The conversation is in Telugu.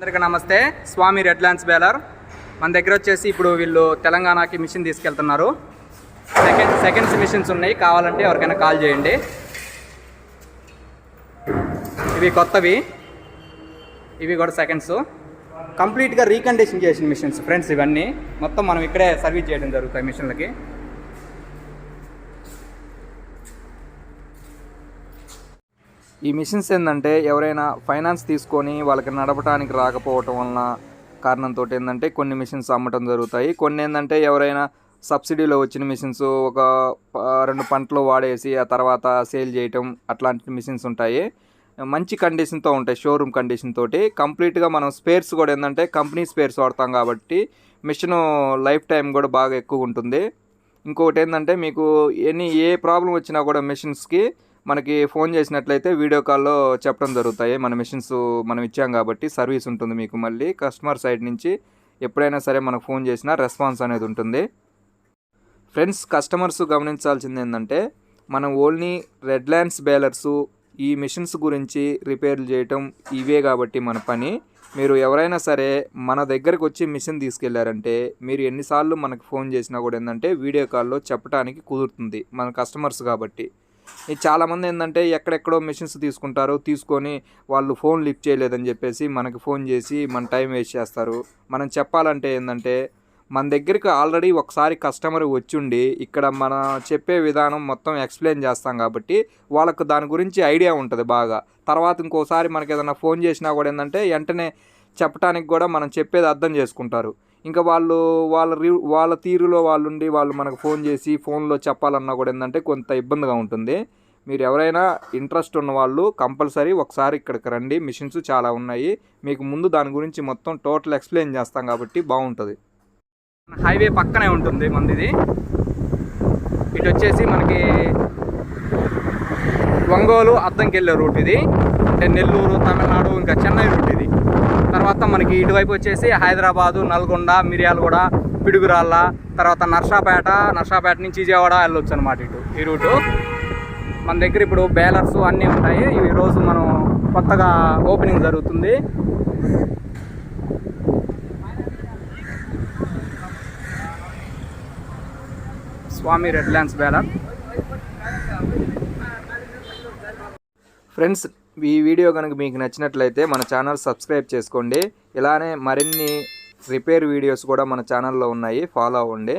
అందరికీ నమస్తే. Swamy red lands baler. మన దగ్గర వచ్చేసి ఇప్పుడు వీళ్ళు తెలంగాణకి మిషన్ తీసుకెళ్తున్నారు. సెకండ్ సెకండ్స్ మిషన్స్ ఉన్నాయి. కావాలంటే ఎవరికైనా కాల్ చేయండి. ఇవి కొత్తవి. ఇవి కూడా సెకండ్స్ కంప్లీట్గా రీకండిషన్ చేసిన మిషన్స్ ఫ్రెండ్స్ ఇవన్నీ. మొత్తం మనం ఇక్కడే సర్వీస్ చేయడం జరుగుతాయి మిషన్లకి ఈ మిషన్స్ ఏంటంటే ఎవరైనా ఫైనాన్స్ తీసుకొని వాళ్ళకి నడపడానికి రాకపోవటం వలన కారణంతో ఏంటంటే కొన్ని మిషన్స్ అమ్మటం జరుగుతాయి. కొన్ని ఏంటంటే ఎవరైనా సబ్సిడీలో వచ్చిన మిషన్స్ ఒక రెండు పంటలు వాడేసి ఆ తర్వాత సేల్ చేయటం అట్లాంటి మిషన్స్ ఉంటాయి. మంచి కండిషన్తో ఉంటాయి షోరూమ్ కండిషన్ తోటి. కంప్లీట్గా మనం స్పేర్స్ కూడా ఏంటంటే కంపెనీ స్పేర్స్ వాడతాం కాబట్టి మిషన్ లైఫ్ టైం కూడా బాగా ఎక్కువ ఉంటుంది. ఇంకొకటి ఏంటంటే మీకు ఎనీ ఏ ప్రాబ్లం వచ్చినా కూడా మిషన్స్కి మనకి ఫోన్ చేసినట్లయితే వీడియో కాల్లో చెప్పడం జరుగుతాయి. మన మిషన్స్ మనం ఇచ్చాం కాబట్టి సర్వీస్ ఉంటుంది మీకు మళ్ళీ. కస్టమర్ సైడ్ నుంచి ఎప్పుడైనా సరే మనకు ఫోన్ చేసినా రెస్పాన్స్ అనేది ఉంటుంది. ఫ్రెండ్స్ కస్టమర్స్ గమనించాల్సింది ఏంటంటే మనం ఓన్లీ రెడ్ ల్యాండ్స్ బేలర్స్ ఈ మిషన్స్ గురించి రిపేర్లు చేయటం ఇవే కాబట్టి మన పని. మీరు ఎవరైనా సరే మన దగ్గరకు వచ్చి మిషన్ తీసుకెళ్ళారంటే మీరు ఎన్నిసార్లు మనకు ఫోన్ చేసినా కూడా ఏంటంటే వీడియో కాల్లో చెప్పడానికి కుదురుతుంది మన కస్టమర్స్ కాబట్టి. చాలామంది ఏంటంటే ఎక్కడెక్కడో మిషన్స్ తీసుకుంటారు తీసుకొని వాళ్ళు ఫోన్ లిఫ్ట్ చేయలేదని చెప్పేసి మనకి ఫోన్ చేసి మన టైం వేస్ట్ చేస్తారు. మనం చెప్పాలంటే ఏంటంటే మన దగ్గరికి ఆల్రెడీ ఒకసారి కస్టమర్ వచ్చిండి ఇక్కడ మన చెప్పే విధానం మొత్తం ఎక్స్ప్లెయిన్ చేస్తాం కాబట్టి వాళ్ళకు దాని గురించి ఐడియా ఉంటుంది బాగా. తర్వాత ఇంకోసారి మనకి ఏదైనా ఫోన్ చేసినా కూడా ఏంటంటే వెంటనే చెప్పడానికి కూడా మనం చెప్పేది అర్థం చేసుకుంటారు. ఇంకా వాళ్ళు వాళ్ళ రి- వాళ్ళ తీరులో వాళ్ళు ఉండి వాళ్ళు మనకు ఫోన్ చేసి ఫోన్లో చెప్పాలన్నా కూడా ఏంటంటే కొంత ఇబ్బందిగా ఉంటుంది. మీరు ఎవరైనా ఇంట్రెస్ట్ ఉన్న వాళ్ళు కంపల్సరీ ఒకసారి ఇక్కడికి రండి. మిషన్స్ చాలా ఉన్నాయి. మీకు ముందు దాని గురించి మొత్తం టోటల్ ఎక్స్ప్లెయిన్ చేస్తాం కాబట్టి బాగుంటుంది. హైవే పక్కనే ఉంటుంది మనది ఇటు వచ్చేసి మనకి ఒంగోలు అద్దంకి వెళ్ళే రూట్ ఇది. అంటే నెల్లూరు తమిళనాడు ఇంకా చెన్నై రూట్ ఇది. తర్వాత మనకి ఇటువైపు వచ్చేసి హైదరాబాదు నల్గొండ మిర్యాలగూడ పిడుగురాళ్ళ తర్వాత నర్సాపేట నర్సాపేట నుంచి విజయవాడ వెళ్ళొచ్చు అనమాట ఇటు. ఈ రూటు. మన దగ్గర ఇప్పుడు బేలర్స్ అన్నీ ఉంటాయి. ఈరోజు రోజు మనం కొత్తగా ఓపెనింగ్ జరుగుతుంది. Swamy red lands baler friends ఈ వీడియో కనుక మీకు నచ్చినట్లయితే మన ఛానల్ సబ్స్క్రైబ్ చేసుకోండి. ఇలానే మరిన్ని రిపేర్ వీడియోస్ కూడా మన ఛానల్లో ఉన్నాయి. ఫాలో అవ్వండి.